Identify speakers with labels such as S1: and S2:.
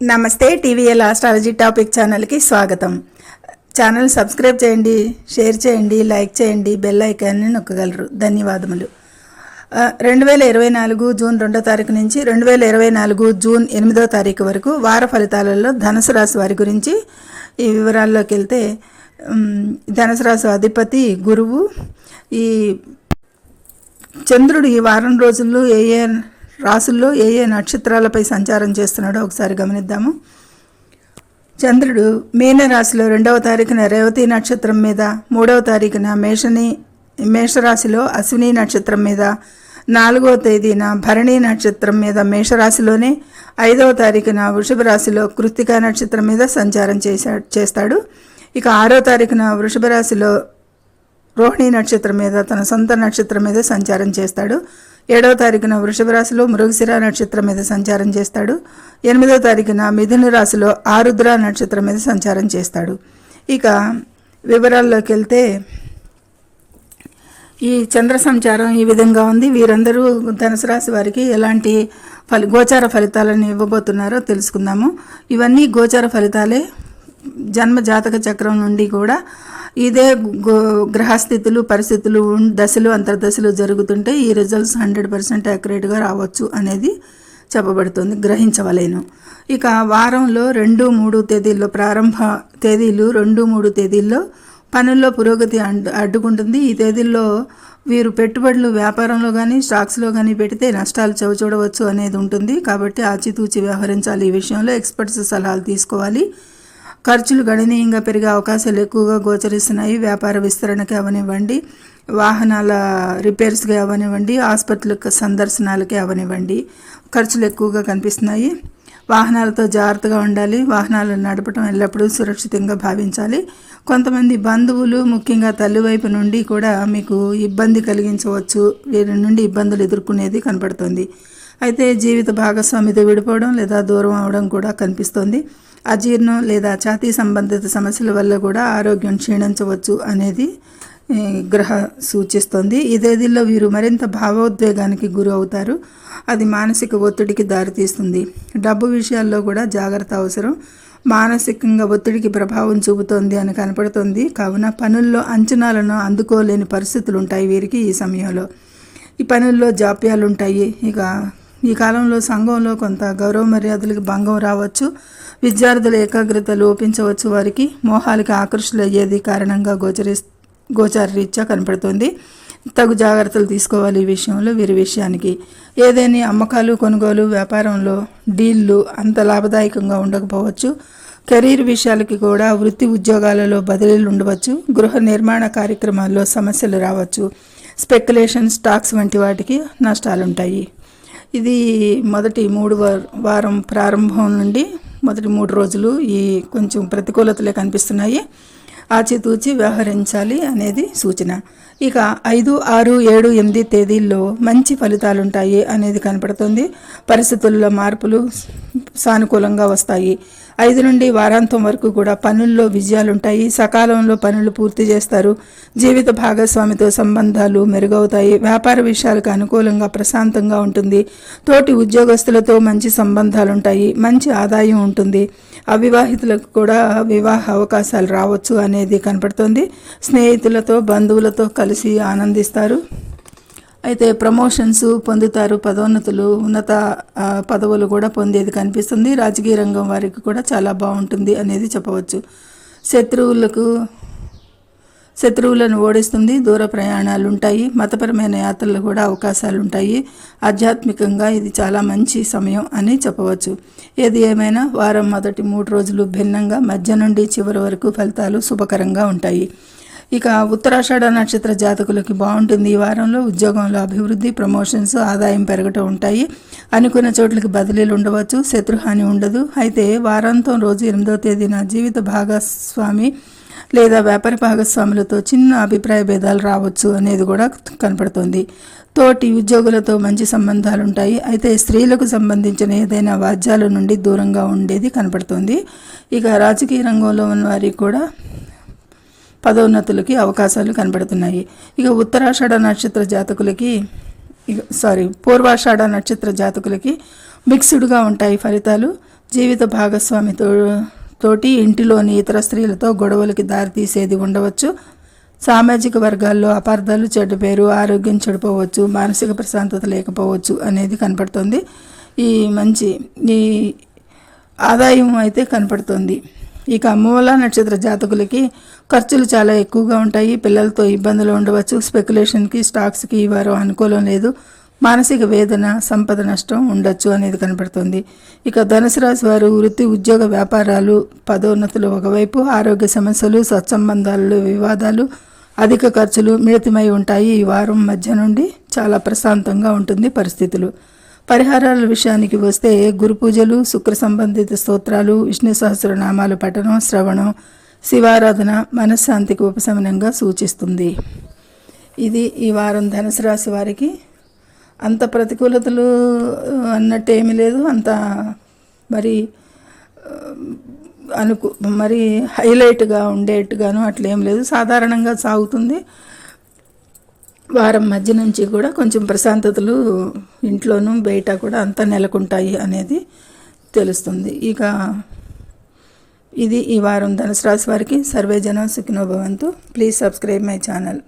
S1: నమస్తే TVL astrology topic ఛానల్కి స్వాగతం. ఛానల్ సబ్స్క్రైబ్ చేయండి షేర్ చేయండి లైక్ చేయండి బెల్ ఐకాన్ని నొక్కగలరు. ధన్యవాదములు. రెండు వేల ఇరవై నాలుగు జూన్ రెండో తారీఖు నుంచి రెండు వేల ఇరవై నాలుగు జూన్ ఎనిమిదో తారీఖు వరకు వార ఫలితాలలో ధనుసు రాశి వారి గురించి ఈ వివరాల్లోకి వెళ్తే ధనుసు రాశి అధిపతి గురువు ఈ చంద్రుడు ఈ వారం రోజుల్లో ఏ ఏ రాసుల్లో ఏ ఏ నక్షత్రాలపై సంచారం చేస్తున్నాడో ఒకసారి గమనిద్దాము. చంద్రుడు మీన రాశిలో రెండవ తారీఖున రేవతి నక్షత్రం మీద మూడవ తారీఖున మేషని మేషరాశిలో అశ్విని నక్షత్రం మీద నాలుగవ తేదీన భరణి నక్షత్రం మీద మేషరాశిలోనే ఐదవ తారీఖున వృషభ రాశిలో కృత్తికా నక్షత్రం మీద సంచారం చేశా చేస్తాడు. ఇక ఆరో తారీఖున వృషభ రాశిలో రోహిణి నక్షత్రం మీద తన సొంత నక్షత్రం మీద సంచారం చేస్తాడు. ఏడవ తారీఖున వృషభ రాశిలో మృగశిర నక్షత్రం మీద సంచారం చేస్తాడు. ఎనిమిదవ తారీఖున మిథున రాశిలో ఆరుద్ర నక్షత్రం మీద సంచారం చేస్తాడు. ఇక వివరాల్లోకి వెళ్తే ఈ చంద్ర సంచారం ఈ విధంగా ఉంది. వీరందరూ ధనుసు రాశి వారికి ఎలాంటి ఫలి గోచార ఫలితాలను ఇవ్వబోతున్నారో తెలుసుకుందాము. ఇవన్నీ గోచార ఫలితాలే. జన్మ జాతక చక్రం నుండి కూడా ఇదే గో గ్రహస్థితులు పరిస్థితులు దశలు అంతర్దశలు జరుగుతుంటే ఈ రిజల్ట్స్ హండ్రెడ్ పర్సెంట్ యాక్యురేట్గా రావచ్చు అనేది చెప్పబడుతుంది గ్రహించవలేను. ఇక వారంలో రెండు మూడు తేదీల్లో ప్రారంభ తేదీలు రెండు మూడు తేదీల్లో పనుల్లో పురోగతి అడ్డు అడ్డుకుంటుంది. ఈ తేదీల్లో వీరు పెట్టుబడులు వ్యాపారంలో కానీ స్టాక్స్లో కానీ పెడితే నష్టాలు చవిచూడవచ్చు అనేది ఉంటుంది. కాబట్టి ఆచితూచి వ్యవహరించాలి ఈ విషయంలో. ఎక్స్పర్ట్స్ సలహాలు తీసుకోవాలి. ఖర్చులు గణనీయంగా పెరిగే అవకాశాలు ఎక్కువగా గోచరిస్తున్నాయి. వ్యాపార విస్తరణకి అవనివ్వండి వాహనాల రిపేర్స్కి అవనివ్వండి హాస్పిటల్ సందర్శనాలకి అవనివ్వండి. ఖర్చులు ఎక్కువగా కనిపిస్తున్నాయి. వాహనాలతో జాగ్రత్తగా ఉండాలి. వాహనాలు నడపడం ఎల్లప్పుడూ సురక్షితంగా భావించాలి. కొంతమంది బంధువులు ముఖ్యంగా తల్లి వైపు నుండి కూడా మీకు ఇబ్బంది కలిగించవచ్చు. వీరి నుండి ఇబ్బందులు ఎదుర్కొనేది కనపడుతుంది. అయితే జీవిత భాగస్వామితో విడిపోవడం లేదా దూరం అవడం కూడా కనిపిస్తోంది. అజీర్ణం లేదా ఛాతీ సంబంధిత సమస్యల వల్ల కూడా ఆరోగ్యం క్షీణించవచ్చు అనేది గ్రహ సూచిస్తుంది. ఇదేదిలో వీరు మరింత భావోద్వేగానికి గురి అవుతారు. అది మానసిక ఒత్తిడికి దారితీస్తుంది డబ్బు విషయాల్లో కూడా జాగ్రత్త అవసరం. మానసికంగా ఒత్తిడికి ప్రభావం చూపుతోంది అని కనపడుతుంది. కావున పనుల్లో అంచనాలను అందుకోలేని పరిస్థితులు ఉంటాయి వీరికి ఈ సమయంలో. ఈ పనుల్లో జాప్యాలు ఉంటాయి ఇక ఈ కాలంలో సంఘంలో కొంత గౌరవ మర్యాదలకు భంగం రావచ్చు. విద్యార్థుల ఏకాగ్రత లోపించవచ్చు వారికి మోహాలకి ఆకర్షులు కారణంగా గోచరిస్తుంది గోచార రీత్యా కనపడుతుంది. తగు జాగ్రత్తలు తీసుకోవాలి ఈ విషయంలో వీరి విషయానికి. ఏదైనా అమ్మకాలు కొనుగోలు వ్యాపారంలో డీల్లు అంత లాభదాయకంగా ఉండకపోవచ్చు. కెరీర్ విషయాలకి కూడా వృత్తి ఉద్యోగాలలో బదిలీలు ఉండవచ్చు. గృహ నిర్మాణ కార్యక్రమాల్లో సమస్యలు రావచ్చు. స్పెక్యులేషన్ స్టాక్స్ వంటి వాటికి నష్టాలుంటాయి. ఇది మొదటి మూడు వారం ప్రారంభం నుండి మొదటి మూడు రోజులు ఈ కొంచెం ప్రతికూలతలే కనిపిస్తున్నాయి. ఆచితూచి వ్యవహరించాలి అనేది సూచన. ఇక ఐదు ఆరు ఏడు ఎనిమిది తేదీల్లో మంచి ఫలితాలు ఉంటాయి అనేది కనపడుతుంది. పరిస్థితుల్లో మార్పులు సానుకూలంగా వస్తాయి. ఐదు నుండి వారాంతం వరకు కూడా పనుల్లో విజయాలుంటాయి. సకాలంలో పనులు పూర్తి చేస్తారు. జీవిత భాగస్వామితో సంబంధాలు మెరుగవుతాయి. వ్యాపార విషయాలకు అనుకూలంగా ప్రశాంతంగా ఉంటుంది. తోటి ఉద్యోగస్తులతో మంచి సంబంధాలు ఉంటాయి మంచి ఆదాయం ఉంటుంది. అవివాహితులకు కూడా వివాహ అవకాశాలు రావచ్చు అనేది కనపడుతుంది. స్నేహితులతో బంధువులతో కలిసి ఆనందిస్తారు. అయితే ప్రమోషన్స్ పొందుతారు పదోన్నతులు ఉన్నత పదవులు కూడా పొందేది కనిపిస్తుంది. రాజకీయ రంగం వారికి కూడా చాలా బాగుంటుంది అనేది చెప్పవచ్చు. శత్రువులకు శత్రువులను ఓడిస్తుంది దూర ప్రయాణాలు ఉంటాయి మతపరమైన యాత్రలు కూడా అవకాశాలు ఉంటాయి ఆధ్యాత్మికంగా ఇది చాలా మంచి సమయం అని చెప్పవచ్చు. ఏది ఏమైనా వారం మొదటి మూడు రోజులు భిన్నంగా మధ్య నుండి చివరి వరకు ఫలితాలు శుభకరంగా ఉంటాయి. ఇక ఉత్తరాషాఢ నక్షత్ర జాతకులకి బాగుంటుంది. ఈ వారంలో ఉద్యోగంలో అభివృద్ధి ప్రమోషన్స్ ఆదాయం పెరగటం ఉంటాయి. అనుకున్న చోట్లకి బదిలీలు ఉండవచ్చు శత్రుహాని ఉండదు. అయితే వారాంతం రోజు ఎనిమిదవ తేదీన జీవిత భాగస్వామి లేదా వ్యాపార భాగస్వాములతో చిన్న అభిప్రాయ భేదాలు రావచ్చు అనేది కూడా కనపడుతుంది. తోటి ఉద్యోగులతో మంచి సంబంధాలు ఉంటాయి. అయితే స్త్రీలకు సంబంధించిన ఏదైనా వాద్యాల నుండి దూరంగా ఉండేది కనపడుతుంది. ఇక రాజకీయ రంగంలో ఉన్న వారికి కూడా పదోన్నతులకి అవకాశాలు కనబడుతున్నాయి. ఇక ఉత్తరాషాఢ నక్షత్ర జాతకులకి ఇక సారీ పూర్వాషాఢ నక్షత్ర జాతకులకి మిక్స్డ్గా ఉంటాయి ఫలితాలు. జీవిత భాగస్వామితో తోటి ఇంటిలోని ఇతర స్త్రీలతో గొడవలకి దారితీసేది ఉండవచ్చు. సామాజిక వర్గాల్లో అపార్థాలు చెడ్డ పేరు ఆరోగ్యం చెడిపోవచ్చు మానసిక ప్రశాంతత లేకపోవచ్చు అనేది కనపడుతుంది. ఈ మంచి ఈ ఆదాయం అయితే కనపడుతుంది. ఇక మూల నక్షత్ర జాతకులకి ఖర్చులు చాలా ఎక్కువగా ఉంటాయి. పిల్లలతో ఇబ్బందులు ఉండవచ్చు. స్పెక్యులేషన్కి స్టాక్స్కి ఈ వారం అనుకూలం లేదు. మానసిక వేదన సంపద నష్టం ఉండొచ్చు అనేది కనపడుతుంది. ఇక ధనుసు రాశి వారు వృత్తి ఉద్యోగ వ్యాపారాలు పదోన్నతులు ఒకవైపు ఆరోగ్య సమస్యలు సత్సంబంధాలలో వివాదాలు అధిక ఖర్చులు మిళితమై ఉంటాయి. ఈ వారం మధ్య నుండి చాలా ప్రశాంతంగా ఉంటుంది పరిస్థితులు. పరిహారాల విషయానికి వస్తే గురు పూజలు శుక్ర సంబంధిత స్తోత్రాలు విష్ణు సహస్రనామాలు పఠనం శ్రవణం శివారాధన మనశ్శాంతికి ఉపశమనంగా సూచిస్తుంది. ఇది ఈ వారం ధనుసు రాశి వారికి అంత ప్రతికూలతలు అన్నట్టు ఏమీ లేదు. అంత మరి అనుకు మరి హైలైట్గా ఉండేట్టుగాను అట్లేం లేదు. సాధారణంగా సాగుతుంది. వారం మధ్య నుంచి కూడా కొంచెం ప్రశాంతతలు ఇంట్లోనూ బయట కూడా అంతా నెలకొంటాయి అనేది తెలుస్తుంది. ఇక ఇది ఈ వారం ధనుసు రాశి వారికి. సర్వే జనం Sukhinobhavantu please subscribe my channel